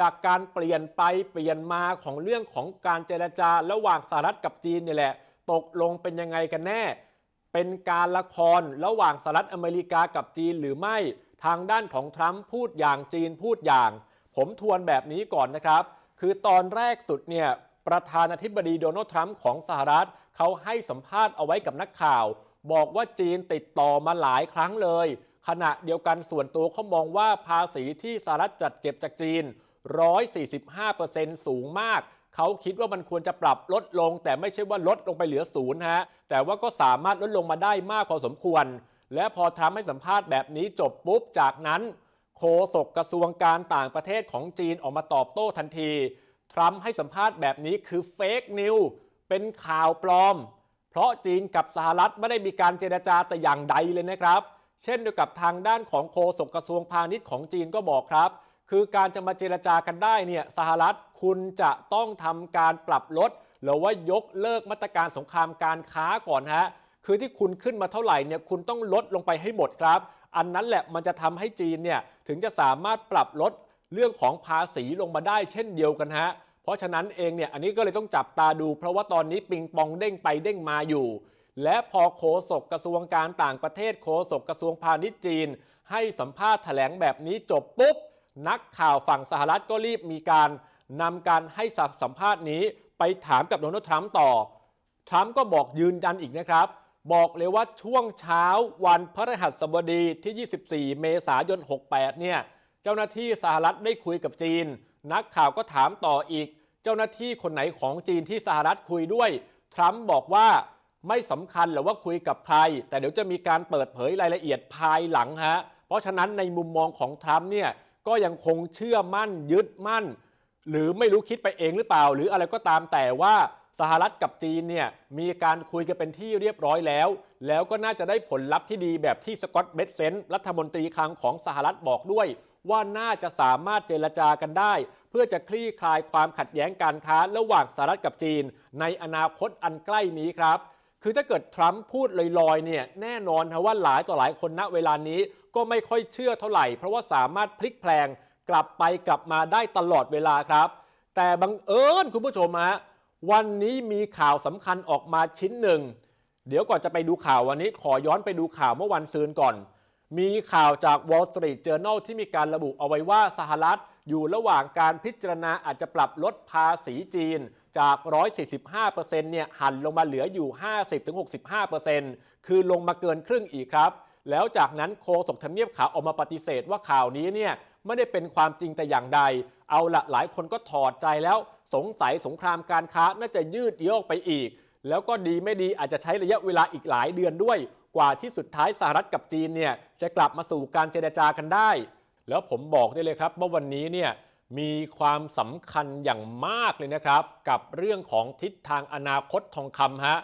จากการเปลี่ยนไปเปลี่ยนมาของเรื่องของการเจรจาระหว่างสหรัฐกับจีนเนี่ยแหละ ตกลงเป็นยังไงกันแน่ เป็นการละครระหว่างสหรัฐอเมริกากับจีนหรือไม่ ทางด้านของทรัมป์พูดอย่างจีนพูดอย่าง ผมทวนแบบนี้ก่อนนะครับ คือตอนแรกสุดเนี่ยประธานาธิบดีโดนัลด์ทรัมป์ของสหรัฐเขาให้สัมภาษณ์เอาไว้กับนักข่าว บอกว่าจีนติดต่อมาหลายครั้งเลย ขณะเดียวกันส่วนตัวเขามองว่าภาษีที่สหรัฐจัดเก็บจากจีน 145%สูงมาก เขาคิดว่ามันควรจะปรับลดลง แต่ไม่ใช่ว่าลดลงไปเหลือศูนย์ฮะ แต่ว่าก็สามารถลดลงมาได้มากพอสมควร และพอทำให้สัมภาษณ์แบบนี้จบปุ๊บ จากนั้น โฆษกกระทรวงการต่างประเทศของจีนออกมาตอบโต้ทันที ทรัมป์ให้สัมภาษณ์แบบนี้คือเฟกนิวเป็นข่าวปลอม เพราะจีนกับสหรัฐไม่ได้มีการเจรจาแต่อย่างใดเลยนะครับ เช่นเดียวกับทางด้านของโฆษกกระทรวงพาณิชย์ของจีนก็บอกครับ คือการจะมาเจรจากันได้เนี่ยสหรัฐคุณจะต้องทำการปรับลด หรือว่ายกเลิกมาตรการสงครามการค้าก่อนฮะคือที่คุณขึ้นมาเท่าไหร่เนี่ยคุณต้องลดลงไปให้หมดครับ อันนั้นแหละมันจะทำให้จีนเนี่ยถึงจะสามารถปรับลดเรื่องของภาษีลงมาได้เช่นเดียวกันฮะเพราะฉะนั้นเองเนี่ยอันนี้ก็เลยต้องจับตาดู เพราะว่าตอนนี้ปิงปองเด้งไปเด้งมาอยู่ และพอโฆษกกระทรวงการต่างประเทศโฆษกกระทรวงพาณิชย์จีน ให้สัมภาษณ์แถลงแบบนี้จบปุ๊บ นักข่าวฝั่งสหรัฐก็รีบมีการนำการให้สัมภาษณ์นี้ไปถามกับโดนัลด์ทรัมป์ต่อ ทรัมป์ก็บอกยืนยันอีกนะครับ บอกเลยว่าช่วงเช้าวันพฤหัสบดีที่ 24 เมษายน 68 เนี่ย เจ้าหน้าที่สหรัฐได้คุยกับจีน นักข่าวก็ถามต่ออีก เจ้าหน้าที่คนไหนของจีนที่สหรัฐคุยด้วย ทรัมป์บอกว่าไม่สำคัญหรือว่าคุยกับใคร แต่เดี๋ยวจะมีการเปิดเผยรายละเอียดภายหลังฮะ เพราะฉะนั้นในมุมมองของทรัมป์เนี่ย ก็ยังคงเชื่อมั่นยึดมั่น หรือไม่รู้คิดไปเองหรือเปล่า หรืออะไรก็ตามแต่ว่าสหรัฐกับจีนเนี่ยมีการคุยกันเป็นที่เรียบร้อยแล้ว แล้วก็น่าจะได้ผลลัพธ์ที่ดีแบบที่สกอตต์เบสเซนรัฐมนตรีคลังของสหรัฐบอกด้วย ว่าน่าจะสามารถเจรจากันได้ เพื่อจะคลี่คลายความขัดแย้งการค้าระหว่างสหรัฐกับจีน ในอนาคตอันใกล้นี้ครับ คือถ้าเกิดทรัมป์พูดลอยๆเนี่ยแน่นอนนะว่าหลายต่อหลายคนณเวลานี้ก็ไม่ค่อยเชื่อเท่าไหร่ เพราะว่าสามารถพลิกแพลงกลับไปกลับมาได้ตลอดเวลาครับ แต่บังเอิญคุณผู้ชมฮะวันนี้มีข่าวสำคัญออกมาชิ้นหนึ่ง เดี๋ยวก่อนจะไปดูข่าววันนี้ขอย้อนไปดูข่าวเมื่อวันซืนก่อน มีข่าวจาก Wall Street Journal ที่มีการระบุเอาไว้ว่าสหรัฐ อยู่ระหว่างการพิจารณาอาจจะปรับลดภาษีจีนจาก 145%เนี่ยหันลงมาเหลืออยู่ 50-65%คือลงมาเกินครึ่งอีกครับ แล้วจากนั้นโฆษกทำเนียบขาวออกมาปฏิเสธว่าข่าวนี้เนี่ยไม่ได้เป็นความจริงแต่อย่างใด เอาละหลายคนก็ถอดใจแล้วสงสัยสงครามการค้าน่าจะยืดเยื้อไปอีก แล้วก็ดีไม่ดีอาจจะใช้ระยะเวลาอีกหลายเดือนด้วย กว่าที่สุดท้ายสหรัฐกับจีนเนี่ยจะกลับมาสู่การเจรจากันได้ แล้วผมบอกได้เลยครับว่าวันนี้เนี่ยมีความสำคัญอย่างมากเลยนะครับ กับเรื่องของทิศทางอนาคตทองคำฮะ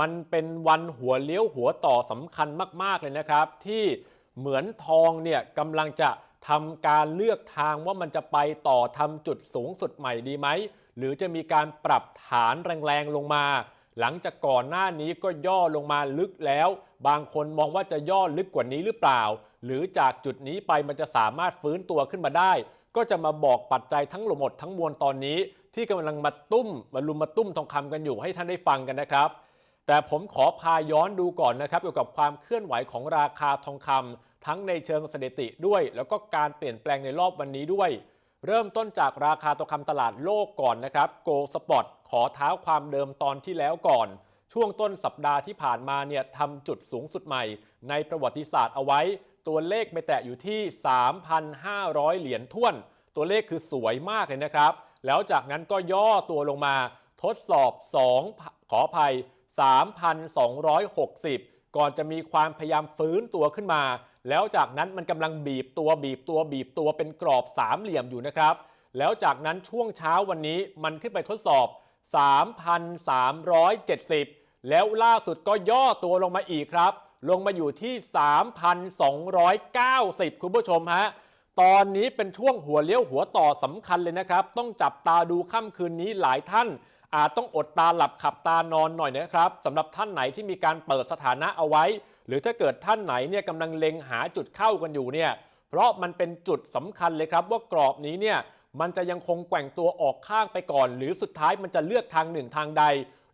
มันเป็นวันหัวเลี้ยวหัวต่อสำคัญมาก ๆ เลยนะครับ ที่เหมือนทองเนี่ยกำลังจะทำการเลือกทางว่ามันจะไปต่อทำจุดสูงสุดใหม่ดีไหม หรือจะมีการปรับฐานแรงๆลงมา หลังจากก่อนหน้านี้ก็ย่อลงมาลึกแล้ว บางคนมองว่าจะย่อลึกกว่านี้หรือเปล่า หรือจากจุดนี้ไปมันจะสามารถฟื้นตัวขึ้นมาได้ ก็จะมาบอกปัจจัยทั้งหมดทั้งมวลตอนนี้ ที่กำลังมาตุ้มมาลุมมาตุ้มทองคำกันอยู่ให้ท่านได้ฟังกันนะครับแต่ผมขอพาย้อนดูก่อนนะครับ เกี่ยวกับความเคลื่อนไหวของราคาทองคำทั้งในเชิงสถิติด้วย แล้วก็การเปลี่ยนแปลงในรอบวันนี้ด้วย เริ่มต้นจากราคาทองคำตลาดโลกก่อนนะครับโกลสปอตขอเท้าความเดิมตอนที่แล้วก่อน ช่วงต้นสัปดาห์ที่ผ่านมาเนี่ยทำจุดสูงสุดใหม่ ในประวัติศาสตร์เอาไว้ ตัวเลขไปแตะอยู่ที่ 3,500 เหรียญท้วน ตัวเลขคือสวยมากเลยนะครับ แล้วจากนั้นก็ย่อตัวลงมาทดสอบ 2 ขออภัย 3,260 ก่อนจะมีความพยายามฟื้นตัวขึ้นมา แล้วจากนั้นมันกำลังบีบตัวบีบตัวบีบตัวเป็นกรอบสามเหลี่ยมอยู่นะครับ แล้วจากนั้นช่วงเช้าวันนี้มันขึ้นไปทดสอบ 3,370 แล้วล่าสุดก็ย่อตัวลงมาอีกครับ ลงมาอยู่ที่ 3,290 คุณผู้ชมฮะ ตอนนี้เป็นช่วงหัวเลี้ยวหัวต่อสำคัญเลยนะครับ ต้องจับตาดูค่ำคืนนี้หลายท่าน อาจต้องอดตาหลับขับตานอนหน่อยนะครับสำหรับท่านไหนที่มีการเปิดสถานะเอาไว้ หรือถ้าเกิดท่านไหนเนี่ยกำลังเล็งหาจุดเข้ากันอยู่เนี่ยเพราะมันเป็นจุดสำคัญเลยครับว่ากรอบนี้เนี่ยมันจะยังคงแกว่งตัวออกข้างไปก่อน หรือสุดท้ายมันจะเลือกทางหนึ่งทางใด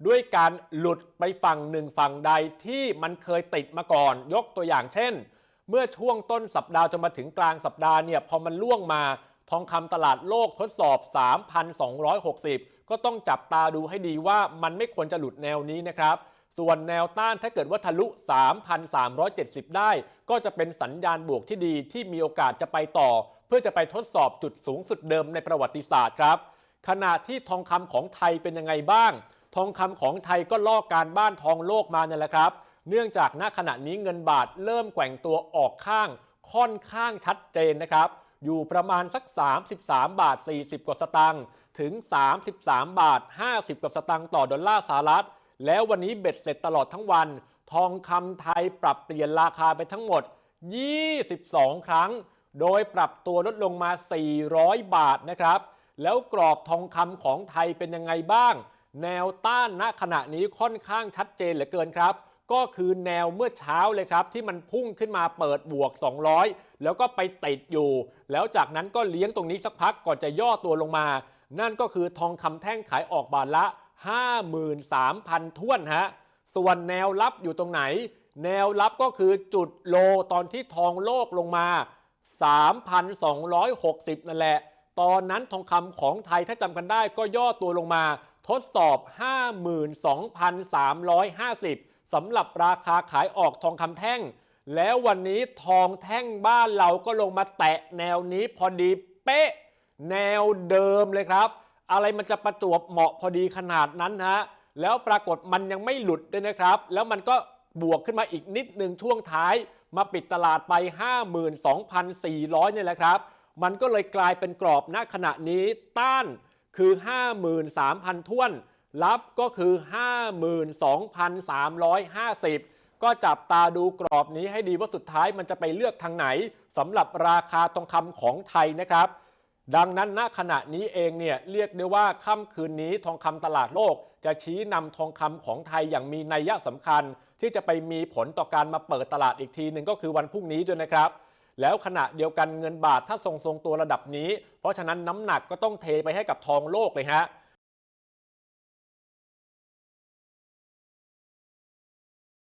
ด้วยการหลุดไปฝั่งหนึ่งฝั่งใดที่มันเคยติดมาก่อน ยกตัวอย่างเช่น เมื่อช่วงต้นสัปดาห์จะมาถึงกลางสัปดาห์เนี่ยพอมันล่วงมาทองคำตลาดโลกทดสอบ 3,260 ก็ต้องจับตาดูให้ดีว่ามันไม่ควรจะหลุดแนวนี้นะครับ ส่วนแนวต้านถ้าเกิดว่าทะลุ 3,370 ได้ ก็จะเป็นสัญญาณบวกที่ดีที่มีโอกาสจะไปต่อ เพื่อจะไปทดสอบจุดสูงสุดเดิมในประวัติศาสตร์ครับ ขณะที่ทองคำของไทยเป็นยังไงบ้าง ทองคำของไทยก็ลอกการบ้านทองโลกมาเนี่ยแหละครับ เนื่องจากณขณะนี้เงินบาทเริ่มแกว่งตัวออกข้างค่อนข้างชัดเจนนะครับ อยู่ประมาณสัก 33 บาท 40 กว่าสตางค์ถึง 33 บาท 50 กว่าสตางค์ต่อดอลลาร์สหรัฐ แล้ววันนี้เบ็ดเสร็จตลอดทั้งวัน ทองคำไทยปรับเปลี่ยนราคาไปทั้งหมด 22 ครั้ง โดยปรับตัวลดลงมา 400 บาทนะครับ แล้วกรอบทองคำของไทยเป็นยังไงบ้าง แนวต้านณขณะนี้ค่อนข้างชัดเจนเหลือเกินครับ ก็คือแนวเมื่อเช้าเลยครับ ที่มันพุ่งขึ้นมาเปิดบวก 200 แล้วก็ไปติดอยู่ แล้วจากนั้นก็เลี้ยงตรงนี้สักพักก่อนจะย่อตัวลงมา นั่นก็คือทองคำแท่งขายออกบาทละ 53,000ท้วนฮะส่วนแนวรับอยู่ตรงไหน แนวรับก็คือจุดโลตอนที่ทองโลกลงมา 3,260 นั่นแหละ ตอนนั้นทองคำของไทยถ้าจำกันได้ก็ย่อตัวลงมา ทดสอบ 52,350 สำหรับราคาขายออกทองคำแท่ง แล้ววันนี้ทองแท่งบ้านเราก็ลงมาแตะแนวนี้พอดีเป๊ะ แนวเดิมเลยครับ อะไรมันจะประจวบเหมาะพอดีขนาดนั้นฮะ แล้วปรากฏมันยังไม่หลุดด้วยนะครับ แล้วมันก็บวกขึ้นมาอีกนิดหนึ่งช่วงท้าย มาปิดตลาดไป 52,400เนี่ยแหละครับ มันก็เลยกลายเป็นกรอบณขณะนี้ต้าน คือ 53,000ท้วน รับก็คือ 52,350 ก็จับตาดูกรอบนี้ให้ดีว่าสุดท้ายมันจะไปเลือกทางไหนสำหรับราคาทองคำของไทยนะครับ ดังนั้นณขณะนี้เองเนี่ยเรียกได้ว่าค่ำคืนนี้ทองคำตลาดโลก จะชี้นำทองคำของไทยอย่างมีนัยสำคัญ ที่จะไปมีผลต่อการมาเปิดตลาดอีกทีหนึ่งก็คือวันพรุ่งนี้ด้วยนะครับ แล้วขณะเดียวกันเงินบาทถ้าทรงทรงตัวระดับนี้ เพราะฉะนั้นน้ำหนักก็ต้องเทไปให้กับทองโลกเลยฮะ